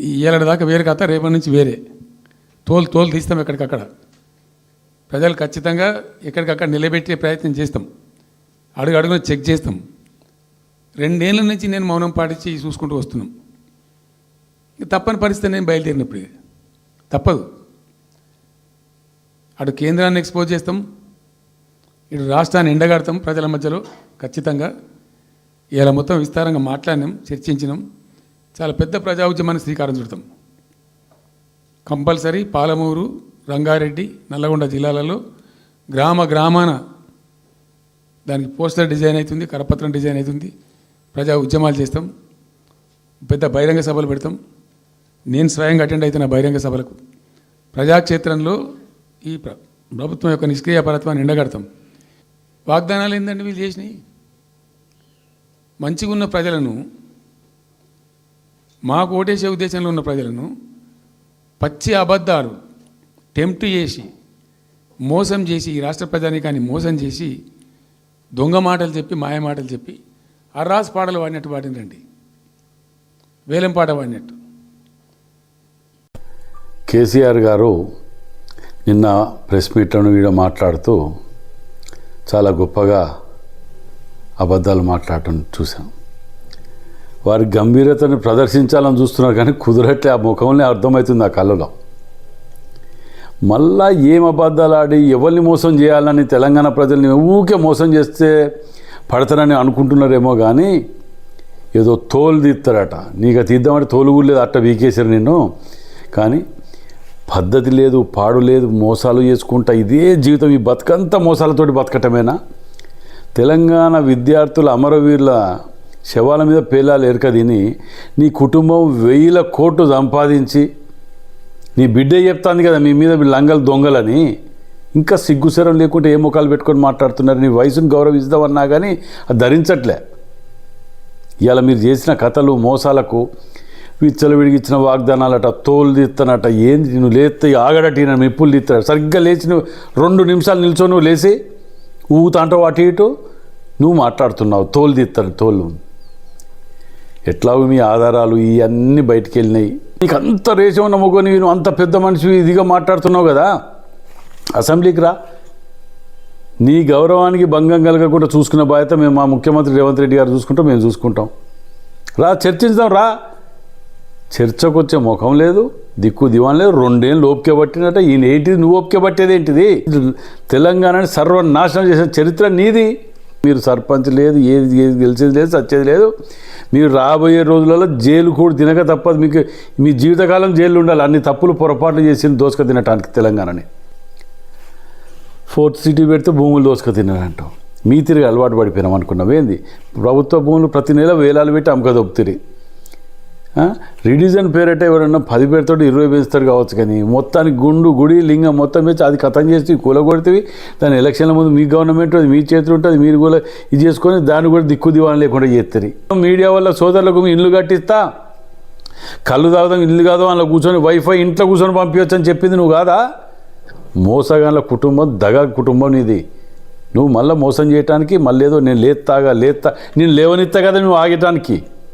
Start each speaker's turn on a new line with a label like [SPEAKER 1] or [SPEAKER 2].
[SPEAKER 1] ఈ దాకా వేరే కథ రేపటి నుంచి వేరే. తోలు తోలు తీస్తాం ఎక్కడికక్కడ. ప్రజలు ఖచ్చితంగా ఎక్కడికక్కడ నిలబెట్టే ప్రయత్నం చేస్తాం. అడుగు అడుగున చెక్ చేస్తాం. రెండేళ్ళ నుంచి నేను మౌనం పాటించి చూసుకుంటూ వస్తున్నాం. ఇక తప్పని పరిస్థితి నేను బయలుదేరినప్పుడు. తప్పదు. అటు కేంద్రాన్ని ఎక్స్పోజ్ చేస్తాం. ఇటు రాష్ట్రాన్ని ఎండగడతాం ప్రజల మధ్యలో. ఖచ్చితంగా. ఇలా మొత్తం విస్తారంగా మాట్లాడినాం చర్చించినాం. చాలా పెద్ద ప్రజా ఉద్యమాన్ని శ్రీకారం చుడతాం. కంపల్సరీ పాలమూరు రంగారెడ్డి నల్లగొండ జిల్లాలలో గ్రామ గ్రామాన దానికి పోస్టర్ డిజైన్ అవుతుంది కరపత్రం డిజైన్ అవుతుంది ప్రజా ఉద్యమాలు చేస్తాం. పెద్ద బహిరంగ సభలు పెడతాం. నేను స్వయంగా అటెండ్ అవుతున్న బహిరంగ సభలకు ప్రజాక్షేత్రంలో ఈ ప్ర- ప్రభుత్వం యొక్క నిష్క్రియాపరత్వాన్ని ఎండగడతాం. వాగ్దానాలు ఏంటంటే వీళ్ళు చేసినాయి మంచిగా ఉన్న ప్రజలను మాకు ఓటేసే ఉద్దేశంలో ఉన్న ప్రజలను పచ్చి అబద్ధాలు టెంప్ట్ చేసి మోసం చేసి ఈ రాష్ట్ర ప్రజానికాన్ని మోసం చేసి దొంగ మాటలు చెప్పి మాయ మాటలు చెప్పి అర్రాస్ పాటలు వాడినట్టు వాడినండి వేలం పాట వాడినట్టు.
[SPEAKER 2] కేసీఆర్ గారు నిన్న ప్రెస్ మీట్లను వీడ మాట్లాడుతూ చాలా గొప్పగా అబద్ధాలు మాట్లాడటం చూసాం వారి గంభీరతను ప్రదర్శించాలని చూస్తున్నారు కానీ కుదరట్లే ఆ ముఖంలోనే అర్థమవుతుంది ఆ కళ్ళలో. మళ్ళా ఏం అబద్ధాలు ఆడి ఎవరిని మోసం చేయాలని తెలంగాణ ప్రజల్ని ఊకే మోసం చేస్తే పడతారని అనుకుంటున్నారేమో కానీ ఏదో తోలు తీస్తారట. నీకు అది తీద్దామంటే తోలు కూడా లేదు అట్ట వీకేశారు నేను కానీ పద్ధతి లేదు పాడు లేదు మోసాలు చేసుకుంటా ఇదే జీవితం. ఈ బతుకంతా మోసాలతోటి బతకటమేనా? తెలంగాణ విద్యార్థుల అమరవీరుల శవాల మీద పేలాలు ఎరక తిని నీ కుటుంబం వెయ్యిల కోట్లు సంపాదించి నీ బిడ్డ చెప్తాంది కదా మీ మీద మీ లంగలు దొంగలని. ఇంకా సిగ్గుసరం లేకుంటే ఏ ముఖాలు పెట్టుకొని మాట్లాడుతున్నారు? నీ వయసును గౌరవిస్తామన్నా కానీ అది ధరించట్లే. ఇవాళ మీరు చేసిన కథలు మోసాలకు విచ్చలవిడిగిచ్చిన వాగ్దానాలట తోలు తీస్తానట ఏంది నువ్వు లేస్తే ఆగడటి ఈయన మెప్పులు తీస్తాడు సరిగ్గా లేచి నువ్వు రెండు నిమిషాలు నిల్చో నువ్వు లేచి ఊగుతాంటావు అటు ఇటు. నువ్వు మాట్లాడుతున్నావు తోలు తీస్తాడు తోలు. ఎట్లాగో మీ ఆధారాలు ఇవన్నీ బయటికి వెళ్ళినాయి? నీకు అంత రేషం ఉన్న నేను అంత పెద్ద మనిషి ఇదిగా మాట్లాడుతున్నావు కదా? అసెంబ్లీకి రా. నీ గౌరవానికి భంగం కలగకుండా చూసుకున్న బాధ్యత మేము మా ముఖ్యమంత్రి రేవంత్ రెడ్డి గారు చూసుకుంటాం మేము చూసుకుంటాం. రా చర్చించాం రా. చర్చకు వచ్చే ముఖం లేదు దిక్కు దివాన్ లేదు రెండేళ్ళు ఓపిక పట్టినట్ట ఈయన ఏంటిది? నువ్వు ఓపిక పట్టేది ఏంటిది? తెలంగాణని సర్వనాశనం చేసిన చరిత్ర నీది. మీరు సర్పంచ్ లేదు ఏది ఏది గెలిచేది లేదు సచ్చేది లేదు. మీరు రాబోయే రోజులలో జైలు కూడా తినక తప్పదు. మీకు మీ జీవితకాలం జైలు ఉండాలి. అన్ని తప్పులు పొరపాట్లు చేసి దోసుక తినటానికి తెలంగాణని. ఫోర్త్ సిటీ పెడితే భూములు దోసుక తినాలంటాం మీ తిరిగి అలవాటు పడిపోయినాం అనుకున్నాం ఏంది? ప్రభుత్వ భూములు ప్రతి నెల వేలాలు పెట్టి అమ్మక దొప్పుతిరి రిడిజన్ పేరట ఎవరన్నా పది పేరుతో ఇరవై పెంచుతారు కావచ్చు కానీ మొత్తానికి గుండు గుడి లింగం మొత్తం పెంచి అది కథం చేసి కూలగొడితే దాని ఎలక్షన్ల ముందు మీ గవర్నమెంట్ అది మీ చేతులు ఉంటుంది మీరు కూడా ఇది చేసుకొని దాన్ని కూడా దిక్కు దివాణం లేకుండా చేస్తారు. మీడియా వల్ల సోదరులకు మీ ఇల్లు కట్టిస్తా. కళ్ళు తాగుదాం ఇల్లు కాదు అందులో కూర్చొని వైఫై ఇంట్లో కూర్చొని పంపించవచ్చు అని చెప్పింది నువ్వు కాదా? మోసగాళ్ళ కుటుంబం దగా కుటుంబం నీది. నువ్వు మళ్ళీ మోసం చేయటానికి మళ్ళీ ఏదో నేను లేత్తాగా లేత్తా నేను లేవనిస్తా కదా నువ్వు ఆగటానికి.